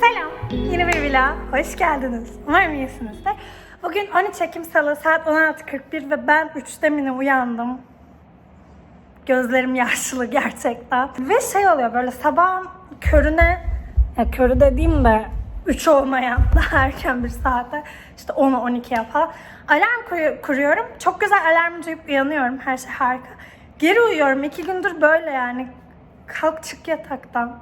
Selam, yeni bir vlog. Hoş geldiniz. Umarım iyisinizdir. Bugün 13 Ekim Salı saat 16.41 ve ben 3'te mi uyandım. Gözlerim yaşlı gerçekten. Ve şey oluyor böyle sabah körüne, ya körü dediğim de 3 olmayan daha erken bir saate işte 10'u 12'ye falan alarm kuruyorum. Çok güzel alarm duyup uyanıyorum. Her şey harika. Geri uyuyorum. iki gündür böyle yani. Kalk çık yataktan.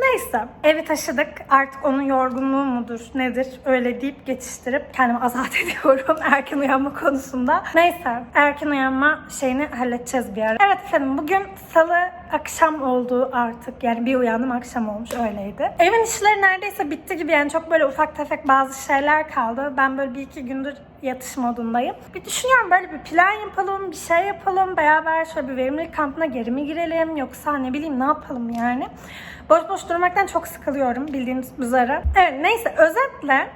Neyse evi taşıdık artık onun yorgunluğu mudur nedir öyle deyip geçiştirip kendimi azat ediyorum erken uyanma konusunda. Neyse erken uyanma şeyini halledeceğiz bir ara. Evet efendim bugün salı akşam oldu artık yani bir uyandım akşam olmuş öyleydi. Evin işleri neredeyse bitti gibi yani çok böyle ufak tefek bazı şeyler kaldı. Ben böyle bir iki gündür yatış modundayım. Bir düşünüyorum böyle bir plan yapalım, bir şey yapalım. Beraber şöyle bir verimlilik kampına geri mi girelim yoksa ne bileyim ne yapalım yani. Boş boş durmaktan çok sıkılıyorum bildiğiniz üzere. Evet neyse özetle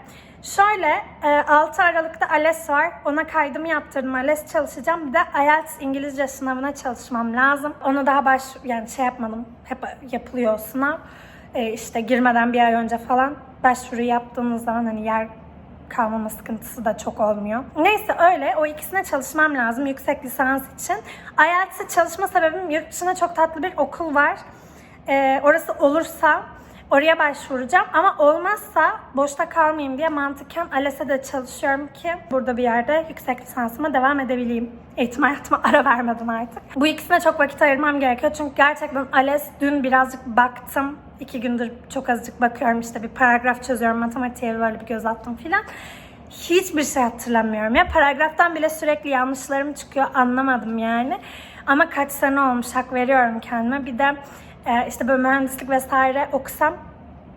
şöyle e, 6 Aralık'ta ALES var. Ona kaydımı yaptırdım. ALES çalışacağım. Bir de IELTS İngilizce sınavına çalışmam lazım. Ona daha baş yani şey yapmadım. Hep yapılıyor sınav. E, işte girmeden bir ay önce falan başvuru yaptığınız zaman hani yer kalmama sıkıntısı da çok olmuyor. Neyse öyle. O ikisine çalışmam lazım yüksek lisans için. IELTS'e çalışma sebebim yurt dışında çok tatlı bir okul var. Ee, orası olursa oraya başvuracağım. Ama olmazsa boşta kalmayayım diye mantıken ALES'e çalışıyorum ki burada bir yerde yüksek lisansıma devam edebileyim. Eğitim hayatıma ara vermeden artık. Bu ikisine çok vakit ayırmam gerekiyor. Çünkü gerçekten ALES dün birazcık baktım. İki gündür çok azıcık bakıyorum işte bir paragraf çözüyorum matematiğe böyle bir göz attım filan. Hiçbir şey hatırlamıyorum ya. Paragraftan bile sürekli yanlışlarım çıkıyor anlamadım yani. Ama kaç sene olmuş hak veriyorum kendime. Bir de e, işte böyle mühendislik vesaire okusam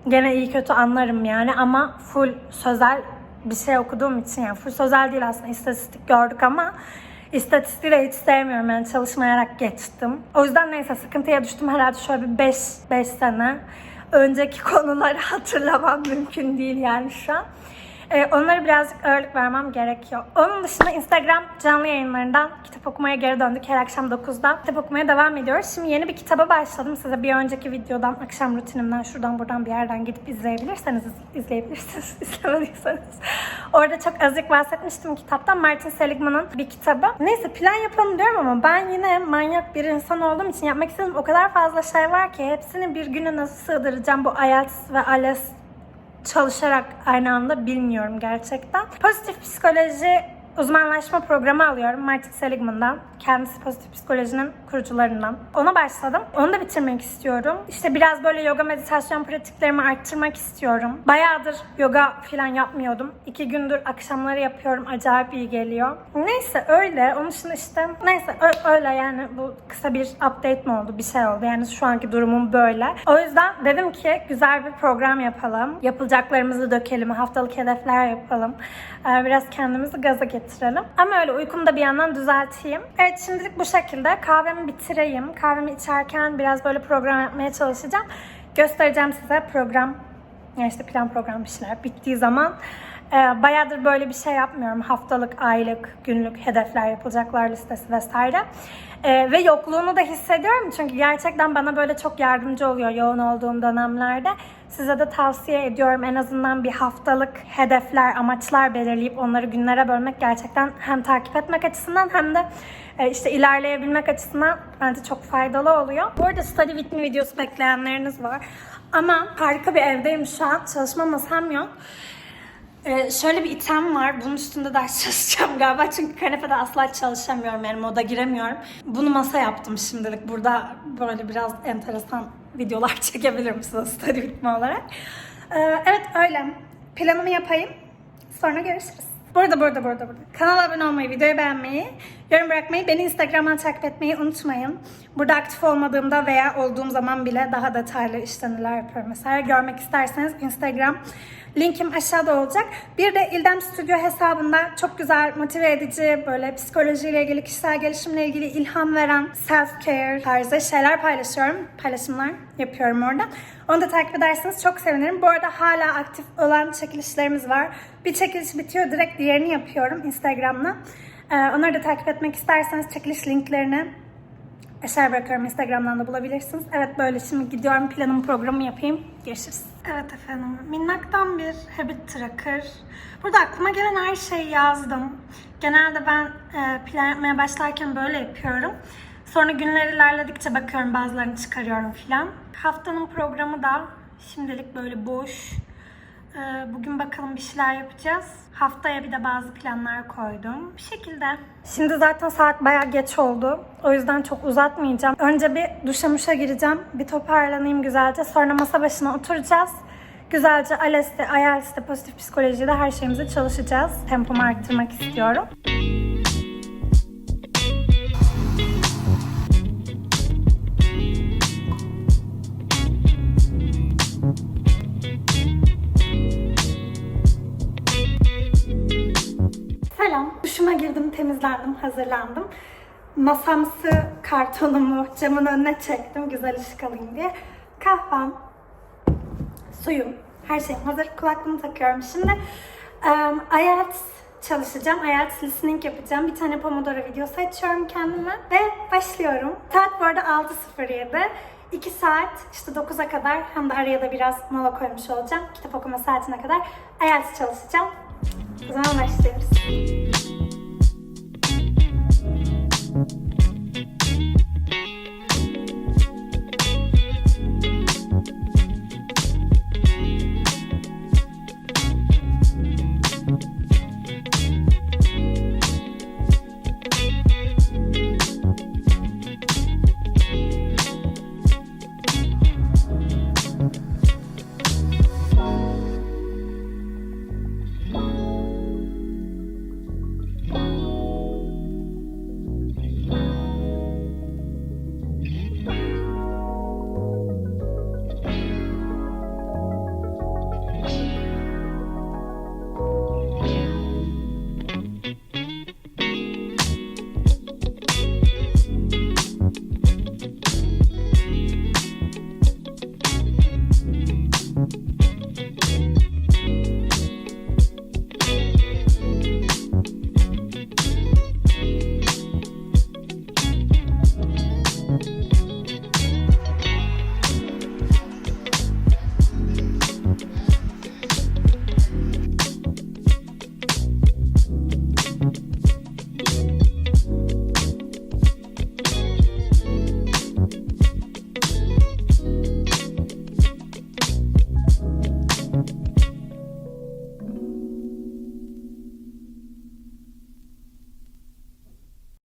gene iyi kötü anlarım yani ama full sözel bir şey okuduğum için yani full sözel değil aslında istatistik gördük ama istatistiği de hiç sevmiyorum yani çalışmayarak geçtim. O yüzden neyse sıkıntıya düştüm herhalde şöyle bir 5 5 sene önceki konuları hatırlamam mümkün değil yani şu an. Ee, onlara birazcık ağırlık vermem gerekiyor. Onun dışında Instagram canlı yayınlarından kitap okumaya geri döndük. Her akşam 9'da kitap okumaya devam ediyoruz. Şimdi yeni bir kitaba başladım. Size bir önceki videodan, akşam rutinimden şuradan buradan bir yerden gidip izleyebilirseniz, izleyebilirsiniz, izlemediyseniz. Orada çok azıcık bahsetmiştim kitaptan. Martin Seligman'ın bir kitabı. Neyse plan yapalım diyorum ama ben yine manyak bir insan olduğum için yapmak istediğim o kadar fazla şey var ki hepsini bir güne nasıl sığdıracağım bu IELTS ve ALES çalışarak aynı anda bilmiyorum gerçekten. Pozitif psikoloji uzmanlaşma programı alıyorum Martin Seligman'dan. Kendisi pozitif psikolojinin kurucularından. Ona başladım. Onu da bitirmek istiyorum. İşte biraz böyle yoga meditasyon pratiklerimi arttırmak istiyorum. Bayağıdır yoga falan yapmıyordum. İki gündür akşamları yapıyorum. Acayip iyi geliyor. Neyse öyle. Onun dışında işte neyse öyle yani bu kısa bir update mi oldu? Bir şey oldu. Yani şu anki durumum böyle. O yüzden dedim ki güzel bir program yapalım. Yapılacaklarımızı dökelim. Haftalık hedefler yapalım. Ee, Biraz kendimizi gaza getirelim. Ama öyle uykumu da bir yandan düzelteyim. Evet şimdilik bu şekilde. Kahvemi bitireyim. Kahvemi içerken biraz böyle program yapmaya çalışacağım. Göstereceğim size program. Yani işte plan program bir şeyler bittiği zaman. Ee, bayağıdır böyle bir şey yapmıyorum. Haftalık, aylık, günlük hedefler yapılacaklar listesi vesaire. Ee, ve yokluğunu da hissediyorum çünkü gerçekten bana böyle çok yardımcı oluyor yoğun olduğum dönemlerde. Size de tavsiye ediyorum en azından bir haftalık hedefler, amaçlar belirleyip onları günlere bölmek gerçekten hem takip etmek açısından hem de e, işte ilerleyebilmek açısından bence çok faydalı oluyor. Bu arada study with me videosu bekleyenleriniz var. Ama harika bir evdeyim şu an. Çalışma masam yok. Ee, şöyle bir item var. Bunun üstünde ders çalışacağım galiba. Çünkü kanepede asla çalışamıyorum. Yani moda giremiyorum. Bunu masa yaptım şimdilik. Burada böyle biraz enteresan videolar çekebilirim size study with me olarak. Ee, evet öyle. Planımı yapayım. Sonra görüşürüz. Burada, burada, burada, burada. Kanala abone olmayı, videoyu beğenmeyi, yorum bırakmayı, beni Instagram'dan takip etmeyi unutmayın. Burada aktif olmadığımda veya olduğum zaman bile daha detaylı işte neler yapıyorum mesela. Görmek isterseniz Instagram linkim aşağıda olacak. Bir de İldem Stüdyo hesabında çok güzel, motive edici, böyle psikolojiyle ilgili, kişisel gelişimle ilgili ilham veren self-care tarzı şeyler paylaşıyorum. Paylaşımlar yapıyorum orada. Onu da takip ederseniz çok sevinirim. Bu arada hala aktif olan çekilişlerimiz var. Bir çekiliş bitiyor, direkt diğerini yapıyorum Instagram'la. Ee, onları da takip etmek isterseniz çekiliş linklerini Aşağıya bırakıyorum Instagram'dan da bulabilirsiniz. Evet böyle şimdi gidiyorum planımı programı yapayım. Görüşürüz. Evet efendim. Minnaktan bir habit tracker. Burada aklıma gelen her şeyi yazdım. Genelde ben e, plan yapmaya başlarken böyle yapıyorum. Sonra günler ilerledikçe bakıyorum bazılarını çıkarıyorum filan. Haftanın programı da şimdilik böyle boş. Ee, Bugün bakalım bir şeyler yapacağız. Haftaya bir de bazı planlar koydum. Bir şekilde. Şimdi zaten saat bayağı geç oldu. O yüzden çok uzatmayacağım. Önce bir duşa muşa gireceğim. Bir toparlanayım güzelce. Sonra masa başına oturacağız. Güzelce ALES'te, IELTS'te, pozitif psikolojide her şeyimizi çalışacağız. Tempomu arttırmak istiyorum. Selam. Temizlendim, hazırlandım. Masamsı kartonumu camın önüne çektim güzel ışık alayım diye. Kahvem, suyum, her şeyim hazır. Kulaklığımı takıyorum şimdi. Um, IELTS çalışacağım. IELTS listening yapacağım. Bir tane Pomodoro videosu açıyorum kendime ve başlıyorum. Saat bu arada 6.07. 2 saat işte 9'a kadar hem de araya da biraz mola koymuş olacağım. Kitap okuma saatine kadar IELTS çalışacağım. O zaman başlıyoruz.